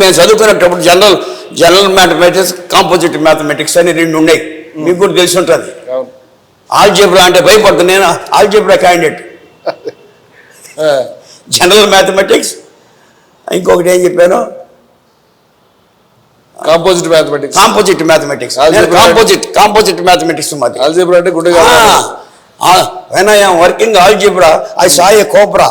మేము చదువుకునేటప్పుడు general general mathematics composite mathematics అని రెండు ఉన్నాయి. మీకు కూడా తెలిసి ఉంటుంది. ఆల్జీబ్రా అంటే భయపడుతుంది. నేను ఆల్జీబ్రా క్యాండిడేట్ జనరల్ మ్యాథమెటిక్స్ ఇంకొకటి ఏం చెప్పాను? Composite mathematics composite mathematics. Composite composite mathematics మాది. ఆల్జీబ్రా అంటే గుండె when I'm working algebra I sigh a cobra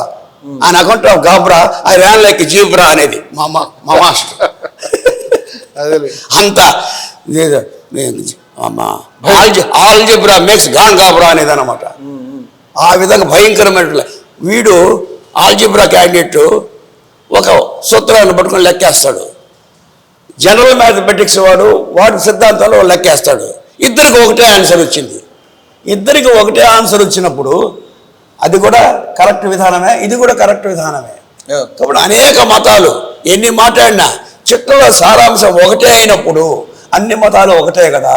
and account of గాబ్రా I ran like zebra అనేది మా మా మా మాస్టర్. అంత ఆల్జిబ్రా మేక్స్ గాన్ గాబ్రా అనేది అనమాట ఆ విధంగా భయంకరమైన వీడు ఆల్జిబ్రా క్యాండిడేట్ ఒక సూత్రాన్ని పట్టుకొని లెక్కేస్తాడు. జనరల్ మ్యాథమెటిక్స్ వాడు వాడి సిద్ధాంతాలు లెక్కేస్తాడు. ఇద్దరికి ఒకటే ఆన్సర్ వచ్చింది. ఇద్దరికి ఒకటే ఆన్సర్ వచ్చినప్పుడు అది కూడా కరెక్ట్ విధానమే ఇది కూడా కరెక్ట్ విధానమే. కాబట్టి అనేక మతాలు ఎన్ని మాట్లాడినా చిట్టల సారాంశం ఒకటే అయినప్పుడు అన్ని మతాలు ఒకటే కదా.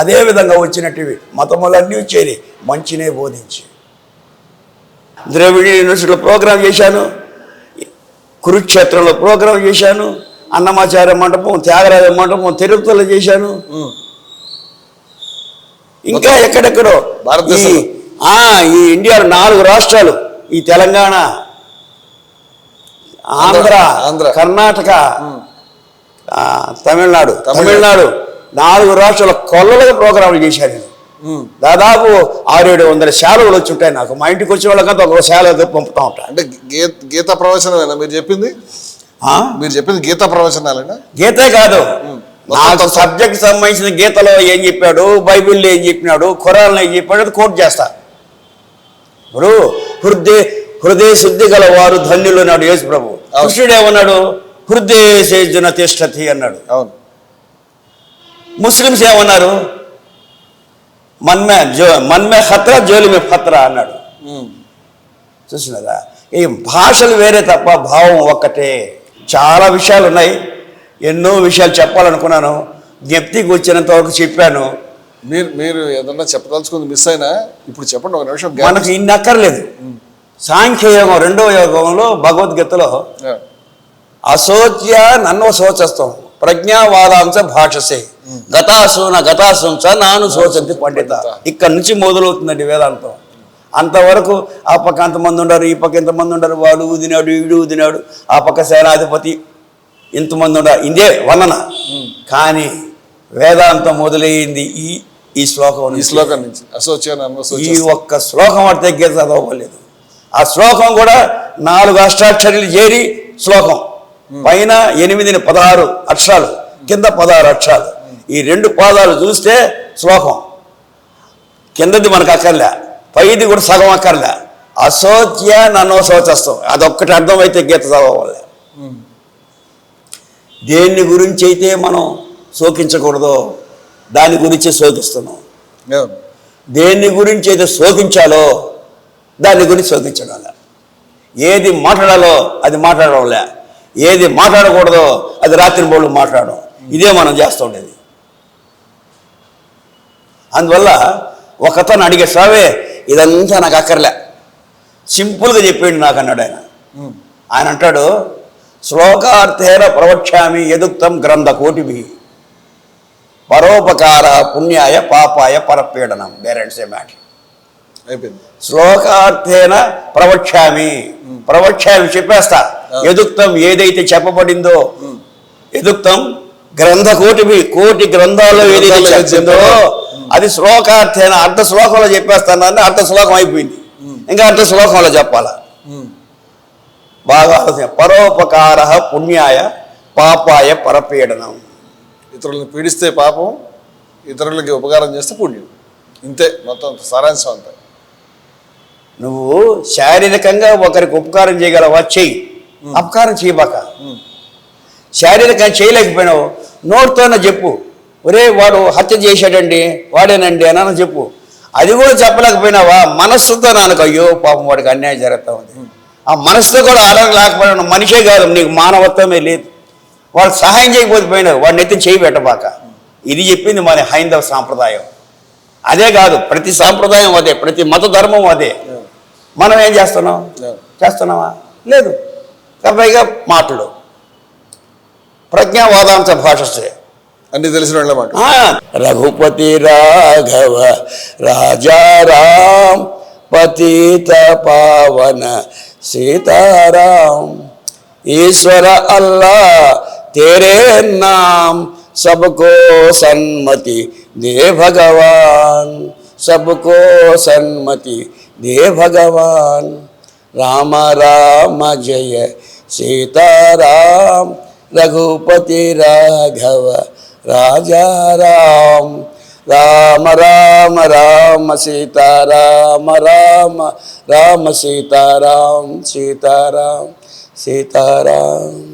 అదే విధంగా వచ్చినట్టువి మతములన్నీ చేరి మంచినే బోధించి. ద్రవిడ యూనివర్సిటీలో ప్రోగ్రాం చేశాను కురుక్షేత్రంలో ప్రోగ్రాం చేశాను అన్నమాచార్య మండపం త్యాగరాజ మండపం తిరుపతిలో చేశాను. ఇంకా ఎక్కడెక్కడో భారతదేశంలో. ఈ- ఆ, ఈ ఇండియాలో నాలుగు రాష్ట్రాలు ఈ తెలంగాణ ఆంధ్ర ఆంధ్ర. కర్ణాటక తమిళనాడు. తమిళనాడు. నాలుగు రాష్ట్రాల కొల్లలుగా ప్రోగ్రాంలు చేశాను నేను దాదాపు ఆరేడు వందల శాలువలు వచ్చి ఉంటాయి నాకు. మా ఇంటికి వచ్చిన వాళ్ళకంతా ఒక శాలువ పంపుతా ఉంటా. అంటే గీ గీత ప్రవచనమేనా మీరు చెప్పింది? మీరు చెప్పింది గీత ప్రవచనాలేనా? గీతే కాదు. నాకు. సబ్జెక్ట్ సంబంధించిన గీతలో ఏం చెప్పాడు బైబిల్లో ఏం చెప్పినాడు ఖురాన్లో ఏం చెప్పాడు అది కోట్ చేస్తా. ఇప్పుడు హృదయ హృదయ శుద్ధి గల వారు ధన్యులు అన్నాడు యేసు ప్రభు. కృష్ణుడు ఏమన్నాడు హృదయ సేజున తిష్టతి అన్నాడు. అవును. ముస్లిమ్స్ ఏమన్నారు? మన్మే జో మన్మే ఖత్రా జోలిమే ఖత్రా అన్నాడు. చూసినారా? ఈ భాషలు వేరే తప్ప భావం ఒక్కటే. చాలా విషయాలు ఉన్నాయి ఎన్నో విషయాలు చెప్పాలనుకున్నాను. జ్ఞప్తికి వచ్చినంత వరకు చెప్పాను. మీరు మీరు ఏదన్నా చెప్పదలుచుకుంది మిస్ అయినా ఇప్పుడు చెప్పండి ఒక నిమిషం. మనకు ఇన్ని అక్కర్లేదు. సాంఖ్యయోగం రెండవ యోగంలో భగవద్గీతలో అశోచ్య నన్ను శోచస్తాం ప్రజ్ఞావాదాంశ భాషసే. గతాసూన గతాసంస నాను శోచంతి పండిత. ఇక్కడ నుంచి మొదలవుతుందండి వేదాంతం. అంతవరకు ఆ పక్క అంతమంది ఉండరు ఈ పక్క ఇంతమంది ఉండరు వాడు ఊదినాడు వీడు ఊదినాడు ఆ పక్క సేనాధిపతి ఇంతమంది ఉండరు ఇదే వర్ణన. కానీ వేదాంతం మొదలైంది ఈ ఈ శ్లోకం ఈ. శ్లోకం నుంచి. అసోచ్యాన్ ఈ ఒక్క శ్లోకం అడితే గీత చదవలేదు ఆ శ్లోకం కూడా నాలుగు అష్టాక్షరాలు చేరి శ్లోకం. పైన ఎనిమిదిని పదహారు అక్షరాలు కింద పదహారు అక్షరాలు. ఈ రెండు పాదాలు చూస్తే శ్లోకం. కిందది మనకు అక్కర్లే. పైది కూడా సగం అక్కర్లే. అశోచ్య నన్నో శోచస్తాం అదొక్కటి అర్థమైతే గీత చదవాలి దేన్ని గురించి అయితే మనం శోకించకూడదో? దాని గురించి శోకిస్తున్నాం దేన్ని గురించి అయితే శోకించాలో దాని గురించి శోకించడం లే. ఏది మాట్లాడాలో అది మాట్లాడడం లే ఏది మాట్లాడకూడదో అది రాత్రి బోళ్ళు మాట్లాడడం. ఇదే మనం చేస్తూ ఉండేది. అందువల్ల ఒకతను అడిగే సావే ఇదంతా నాకు అక్కర్లే. సింపుల్గా చెప్పాడు నాకు అన్నాడు ఆయన ఆయన అంటాడు శ్లోకార్థేన ప్రవక్ష్యామి ఎదుక్తం గ్రంథ కోటిభి పరోపకార పుణ్యాయ పాపాయ పరపీడనం. పేరెంట్స్ ఏ మ్యాటర్ అయిపోయింది. శ్లోకార్థేన ప్రవక్ష్యామి. ప్రవక్ష్యామి చెప్పేస్తా. ఎదుక్తం ఏదైతే చెప్పబడిందో ఎదుక్తం గ్రంథ కోటివి కోటి గ్రంథాల్లో ఏదైతే చెప్పిందో అది శ్లోకార్థేన అర్ధ శ్లోకంలో చెప్పేస్తాను అర్ధ శ్లోకం అయిపోయింది. ఇంకా అర్ధ శ్లోకంలో చెప్పాలా. బాగా ఆలోచన. పరోపకార పుణ్యాయ పాపాయ పరపీడనం. ఇతరులను పీడిస్తే పాపం ఇతరులకి ఉపకారం చేస్తే పుణ్యం. ఇంతే మొత్తం సారాంశం అంతా. నువ్వు శారీరకంగా ఒకరికి ఉపకారం చేయగలవా? చెయ్యి. అపకారం చేయబాక. శారీరకంగా చేయలేకపోయినావు. నోటితోనే చెప్పు. ఒరే వాడు హత్య చేశాడండి వాడేనండి అని చెప్పు. అది కూడా చెప్పలేకపోయినావా? మనస్సుతో నానకు అయ్యో పాపం వాడికి అన్యాయం జరుగుతూ ఉంది. ఆ మనస్సుతో కూడా ఆరోగ్యం లేకపోయినా మనిషే కాదు నీకు మానవత్వమే లేదు. వాడు సహాయం చేయకపోతే పోయినావు వాడిని ఎత్తి చేయి పెట్టబాక. ఇది చెప్పింది మన హైందవ సాంప్రదాయం. అదే కాదు ప్రతి సాంప్రదాయం అదే ప్రతి మత ధర్మం అదే. మనం ఏం చేస్తున్నాం? Yeah. చేస్తున్నావా లేదు. పైగా మాటలు. ప్రజ్ఞావాదాంత భాషసే అన్ని తెలిసిన వాళ్ళ మాట రఘుపతి రాఘవ రాజారాం పతిత పావన సీతారాం ఈశ్వర అల్లా तेरे नाम सबको सन्मति दे भगवान, सबको सन्मति दे भगवान। राम राम जय सीताराम, रघुपति राघव, राजा राम। राम राम राम सीता राम राम राम सीता राम सीता राम सीताराम सीताराम।